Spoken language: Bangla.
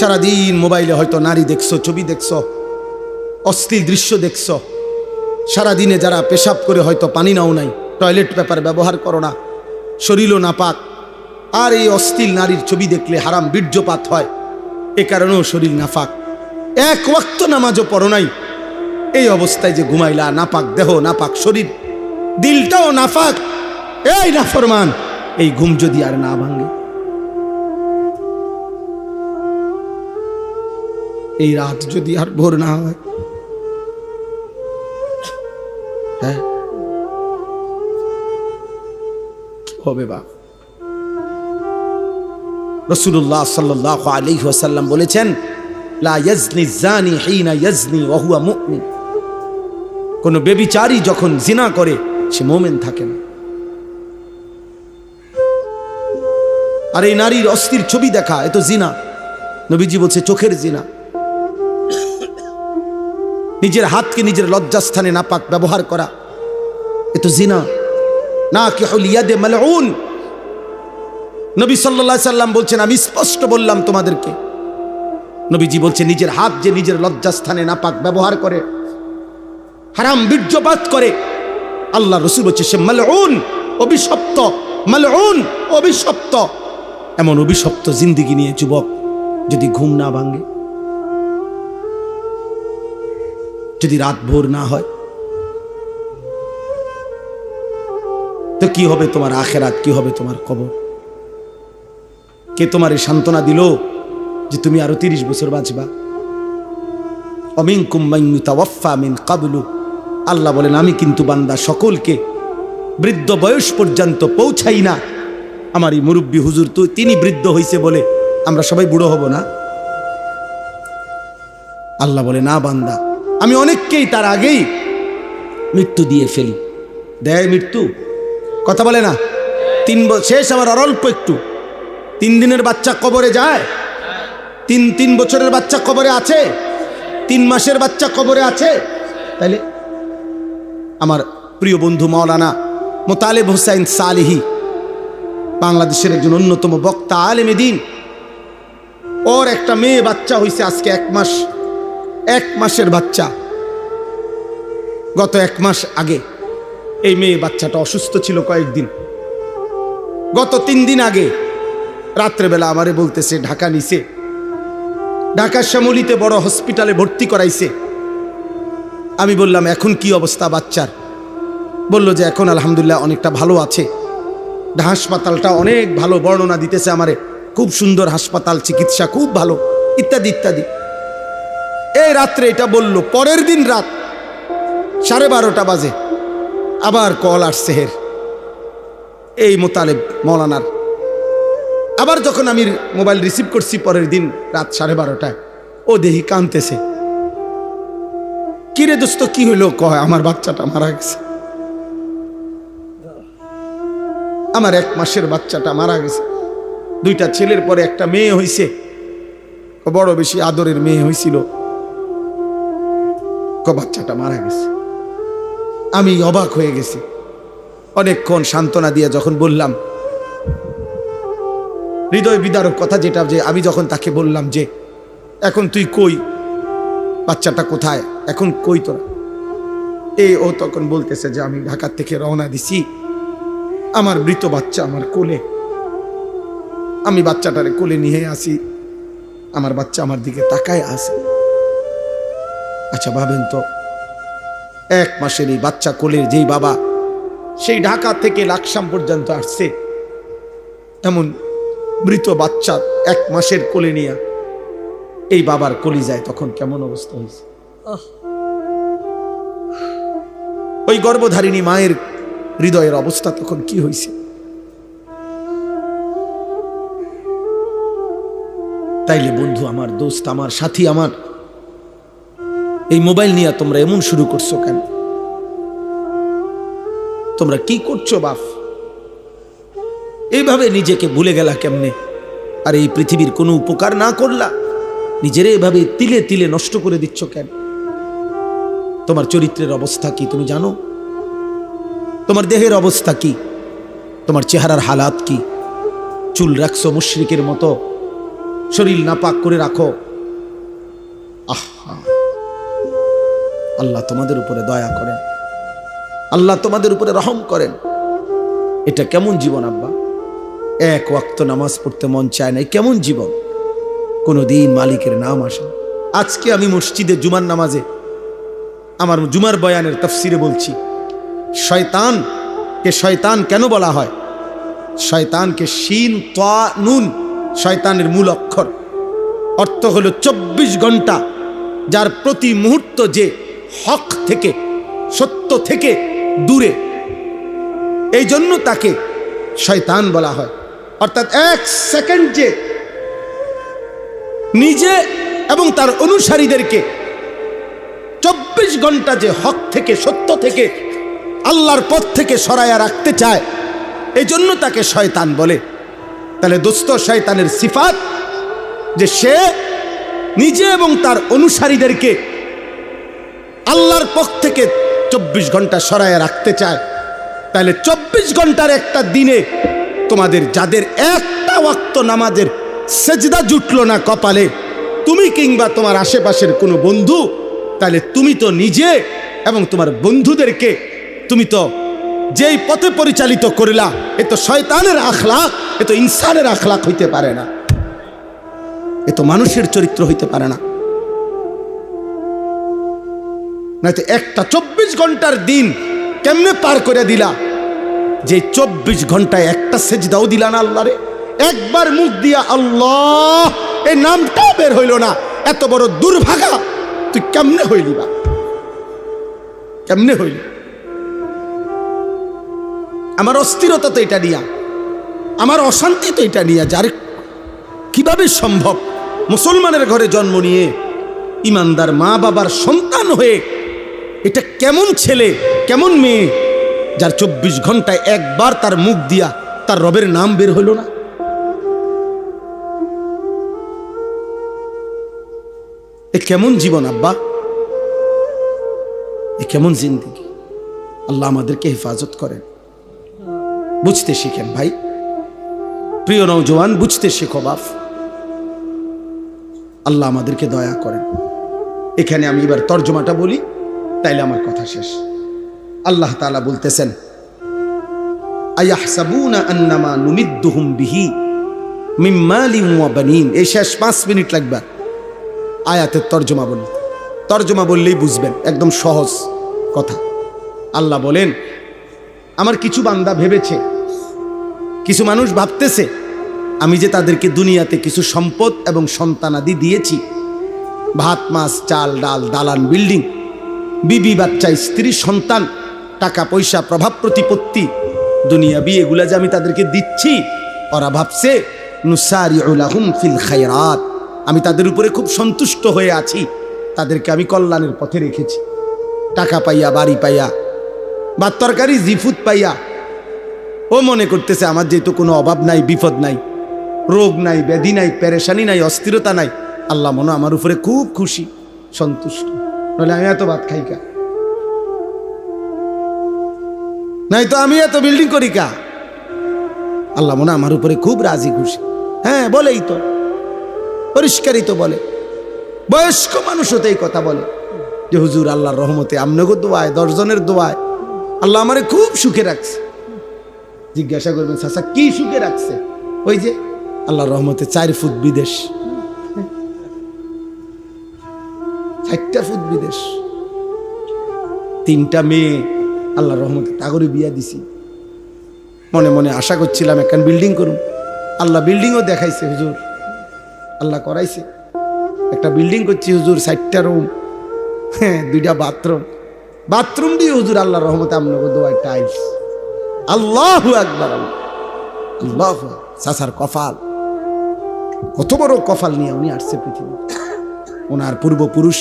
সারাদিন মোবাইলে হয়তো নারী দেখছ, ছবি দেখছ, অশ্লীল দৃশ্য দেখছ। সারাদিনে যারা পেশাব করে হয়তো পানি নাও নাই, টয়লেট পেপার ব্যবহার করো না, শরীরও নাপাক। আর এই অশ্লীল নারীর ছবি দেখলে হারাম, বীর্যপাত হয়, এ কারণেও শরীর নাফাক এক ওয়াক্ত নামাজও পড়ো নাই। এই অবস্থায় যে ঘুমাইলা, নাপাক দেহ, নাপাক শরীর, দিলটাও নাফাক এই নাফরমান, এই ঘুম যদি আর না ভাঙে। এই রাত যদি আর ভোর না হয়। হ্যাঁ? হবে বা। রসুল্লাহ সাল্লাহ আলী ওয়াসাল্লাম বলেছেন কোন বেবিচারী যখন জিনা করে, সে মোমেন থাকে না। আর এই নারীর অস্থির ছবি দেখা, এ জিনা। নবীজি বলছে, চোখের জিনা। নিজের হাতকে নিজের লজ্জাস্থানে নাপাক ব্যবহার করা। এ তো জিনা। না কে হলিয়াদে মালউন। নবী আলাইহি সাল্লাম বলছেন, আমি স্পষ্ট বললাম তোমাদেরকে। নবীজি বলছে নিজের হাত যে নিজের লজ্জাস্থানে নাপাক ব্যবহার করে, হারাম বীর্যপাত করে আল্লাহ রসুল বলছে, সে মালউন, অভিশপ্ত মালউন, অভিশপ্ত। এমন অভিশপ্ত জিন্দিগি নিয়ে যুবক যদি ঘুম না ভাঙে যদি রাত ভোর না হয়, তো কি হবে তোমার আখের আখেরাত? কি হবে তোমার কবর? কে তোমার এই সান্ত্বনা দিল যে তুমি আরও তিরিশ বছর বাঁচবা? অমিন কুম্বাইফা মিন কাবলু। আল্লাহ বলেন, আমি কিন্তু বান্দা সকলকে বৃদ্ধ বয়স পর্যন্ত পৌঁছাই না। আমার এই মুরব্বী হুজুর তো তিনি বৃদ্ধ হইছে বলে আমরা সবাই বুড়ো হব না? আল্লাহ বলে, না বান্দা আমি অনেককেই তার আগেই মৃত্যু দিয়ে ফেলি। দেয় মৃত্যু? কথা বলে না। তিন শেষ আমার আর অল্প একটু। তিন দিনের বাচ্চা কবরে যায়? তিন তিন বছরের বাচ্চা কবরে আছে? তিন মাসের বাচ্চা কবরে আছে? তাইলে আমার প্রিয় বন্ধু মাওলানা মোতালেব হোসাইন সালিহি, বাংলাদেশের একজন অন্যতম বক্তা, আলেমে দিন। ওর একটা মেয়ে বাচ্চা হইছে আজকে এক মাস। এক মাসের বাচ্চা। গত এক মাস আগে এই মেয়ে বাচ্চাটা অসুস্থ ছিল কয়েকদিন। গত তিন দিন আগে রাত্রেবেলা আমারে বলতেছে, ঢাকা নিছে। ঢাকা শ্যামলিতে বড় হসপিটালে ভর্তি করাইছে। আমি বললাম, এখন কি অবস্থা বাচ্চার? বলল যে, এখন আলহামদুলিল্লাহ অনেকটা ভালো আছে। হাসপাতালটা অনেক ভালো বর্ণনা দিতেছে আমারে। খুব সুন্দর হাসপাতাল, চিকিৎসা খুব ভালো। ইত্যাদি ইত্যাদি। এই রাত্রে এটা বলল, পরের দিন রাত, সাড়ে বারোটা বাজে। আবার কল আসছে হের। এই মোতালেব মৌলানার। আবার যখন আমি মোবাইল রিসিভ করছি পরের দিন রাত সাড়ে বারোটায়, ও দেহি কানতেছে। কিরে দোস্ত, কি হইল? কয়, আমার বাচ্চাটা মারা গেছে। আমার এক মাসের বাচ্চাটা মারা গেছে। দুইটা ছেলের পরে একটা মেয়ে হইছে। ক বড় বেশি আদরের মেয়ে হয়েছিল বাচ্চাটা মারা গেছে। আমি অবাক হয়ে গেছি। অনেকক্ষণ সান্ত্বনা দিয়ে যখন বললাম, হৃদয় বিদারক কথা যেটা যে আমি যখন তাকে বললাম যে, এখন তুই কই? বাচ্চাটা কোথায়? এখন কই তোরা? এ ও তখন বলতেছে যে, আমি ঢাকার থেকে রওনা দিছি। আমার মৃত বাচ্চা আমার কোলে। আমি বাচ্চাটারে কোলে নিয়ে আসি। আমার বাচ্চা আমার দিকে তাকায় আসে আচ্ছা ভাবেন তো। এক মাসের এই বাচ্চা কোলের যেই বাবা সেই ঢাকা থেকে লাকসাম পর্যন্ত আসছে। এমন মৃত বাচ্চা এক মাসের কোলে নিয়ে এই বাবার কলি যায় তখন কেমন অবস্থা হয়েছে? ওই গর্ভধারিণী মায়ের হৃদয়ের অবস্থা তখন কি হয়েছে? তাইলে বন্ধু আমার দোস্ত আমার সাথী আমার এই মোবাইল নিয়ে তোমরা এমন শুরু করছ কেন? তোমরা কি করছ বাপ? এইভাবে নিজেকে ভুলে গেলা কেমনে? আর এই পৃথিবীর কোনো উপকার না করলা? নিজেরে এভাবে তিলে তিলে নষ্ট করে দিচ্ছ কেন? তোমার চরিত্রের অবস্থা কি তুমি জানো? তোমার দেহের অবস্থা কি? তোমার চেহারার হালাত কি? চুল রাখছো মুশ্রিকের মতো? শরীর নাপাক করে রাখো? আহা! আল্লাহ তোমাদের উপরে দয়া করেন। আল্লাহ তোমাদের উপরে রহম করেন। এটা কেমন জীবন আব্বা? এক ওয়াক্ত নামাজ পড়তে মন চায় না কেমন জীবন? কোনো দিন মালিকের নাম আসে আজকে আমি মসজিদে জুমার নামাজে আমার জুমার বয়ানের তফসিরে বলছি, শয়তান কে শয়তান কেন বলা হয়? শয়তানকে শিন, তা, নুন, শয়তানের মূল অক্ষর। অর্থ হলো চব্বিশ ঘণ্টা যার প্রতি মুহূর্ত যে হক থেকে, সত্য থেকে দূরে। এই জন্য তাকে শয়তান বলা হয়। অর্থাৎ এক সেকেন্ড যে নিজে এবং তার অনুসারীদেরকে চব্বিশ ঘণ্টা যে হক থেকে, সত্য থেকে, আল্লাহর পথ থেকে সরাইয়া রাখতে চায় এই জন্য তাকে শয়তান বলে। তাহলে দোস্ত, শয়তানের সিফাত যে সে নিজে এবং তার অনুসারীদেরকে আল্লাহর পক্ষ থেকে চব্বিশ ঘণ্টা সরাইয়া রাখতে চায়। তাহলে চব্বিশ ঘণ্টার একটা দিনে তোমাদের যাদের একটা ওয়াক্ত নামাজের সেজদা জুটলো না কপালে, তুমি কিংবা তোমার আশেপাশের কোনো বন্ধু, তাহলে তুমি তো নিজে এবং তোমার বন্ধুদেরকে তুমি তো যেই পথে পরিচালিত করিলা, এ তো শয়তানের আখলাক এ তো ইনসানের আখলাক হইতে পারে না। এ তো মানুষের চরিত্র হইতে পারে না। নয়তো একটা চব্বিশ ঘণ্টার দিন কেমনে পার করে দিলা? যে চব্বিশ ঘন্টায় একটা সেজদাও দিলা না আল্লাহরে, একবার মুখ দিয়া আল্লাহ এই নামটাও বের হইল না। এত বড় দুর্ভাগা, তুই কেমনে হইলি বা? কেমনে হইলি? আমার অস্থিরতা তো এটা নিয়া, আমার অশান্তি তো এটা নিয়া, যার কীভাবে সম্ভব? মুসলমানের ঘরে জন্ম নিয়ে, ইমানদার মা বাবার সন্তান হয়ে এটা কেমন ছেলে, কেমন মেয়ে, যার চব্বিশ ঘন্টায় একবার তার মুখ দিয়া তার রবের নাম বের হইল না? এ কেমন জীবন আব্বা? এ কেমন জিন্দিগি? আল্লাহ আমাদেরকে হেফাজত করেন। বুঝতে শিখেন ভাই। প্রিয় নৌজওয়ান বুঝতে শেখো বাপ। আল্লাহ আমাদেরকে দয়া করেন। এখানে আমি এবার তর্জমাটা বলি। তাইলে আমার কথা শেষ। আল্লাহ তাআলা বলতেছেন আন্নামা বানিন। শেষ পাঁচ মিনিট লাগবে তর্জমা তর্জমা বললেই বুঝবেন, একদম সহজ কথা। আল্লাহ বলেন, আমার কিছু বান্দা ভেবেছে, কিছু মানুষ ভাবতেছে, আমি যে তাদেরকে দুনিয়াতে কিছু সম্পদ এবং সন্তানাদি দিয়েছি। ভাত, মাছ, চাল, ডাল, দালান, বিল্ডিং বিবি বাচ্চা স্ত্রী, সন্তান, টাকা, পয়সা, প্রভাব, প্রতিপত্তি, দুনিয়া বিয়ে এগুলা যে আমি তাদেরকে দিচ্ছি। ওরা ভাবছে ফিল খায়রাত। আমি তাদের উপরে খুব সন্তুষ্ট হয়ে আছি। তাদেরকে আমি কল্যাণের পথে রেখেছি। টাকা পাইয়া, বাড়ি পাইয়া বা তরকারি, জিফুত পাইয়া। ও মনে করতেছে, আমার যেহেতু কোনো অভাব নাই, বিপদ নাই, রোগ নাই, ব্যাধি নাই প্যারেশানি নাই, অস্থিরতা নাই, আল্লাহ মনে আমার উপরে খুব খুশি, সন্তুষ্ট। নইলে আমি এত ভাত খাই কা? নাই তো আমি এত বিল্ডিং করি কা? আল্লাহ মনে আমার উপরে খুব রাজি খুশি। হ্যাঁ বলেই তো। পরিষ্কারই তো বলে। বয়স্ক মানুষও তো এই কথা বলে যে, হুজুর, আল্লাহর রহমতে আমনগো দোয়ায়, দশজনের দোয়ায় আল্লাহ আমারে খুব সুখে রাখছে। জিজ্ঞাসা করবেন, চাচা, কি সুখে রাখছে? ওই যে, আল্লাহর রহমতে চার ফুট বিদেশ। চারটা ফুট বিদেশ। তিনটা মেয়ে আল্লাহ রহমতে তাগরে বিয়া দিছি। মনে মনে আশা করছিলাম একখান বিল্ডিং করুন আল্লাহ বিল্ডিংও দেখাইছে হুজুর। আল্লাহ করাইছে। একটা বিল্ডিং করছি হুজুর, চারটা রুম হ্যাঁ দুইটা বাথরুম। বাথরুম দিয়ে হুজুর আল্লাহ রহমতে আপনাকে দোয়ায় টাইলস। আল্লাহ একবার আল্লাহ সাসার কফাল কত বড় কফাল নিয়ে উনি আসছে পৃথিবী ওনার পূর্বপুরুষ।